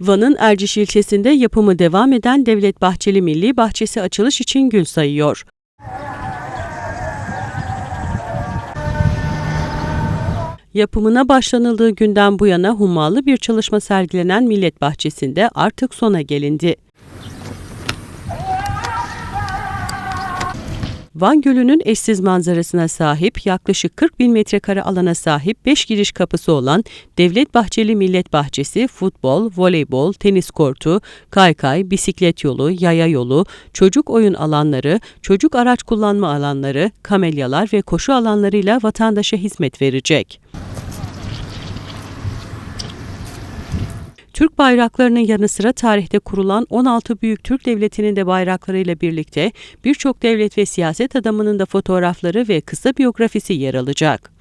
Van'ın Erciş ilçesinde yapımı devam eden Devlet Bahçeli Milli Bahçesi açılış için gün sayıyor. Yapımına başlanıldığı günden bu yana hummalı bir çalışma sergilenen Millet Bahçesi'nde artık sona gelindi. Van Gölü'nün eşsiz manzarasına sahip, yaklaşık 40 bin metrekare alana sahip 5 giriş kapısı olan Devlet Bahçeli Millet Bahçesi, futbol, voleybol, tenis kortu, kaykay, bisiklet yolu, yaya yolu, çocuk oyun alanları, çocuk araç kullanma alanları, kamelyalar ve koşu alanlarıyla vatandaşa hizmet verecek. Türk bayraklarının yanı sıra tarihte kurulan 16 büyük Türk devletinin de bayraklarıyla birlikte birçok devlet ve siyaset adamının da fotoğrafları ve kısa biyografisi yer alacak.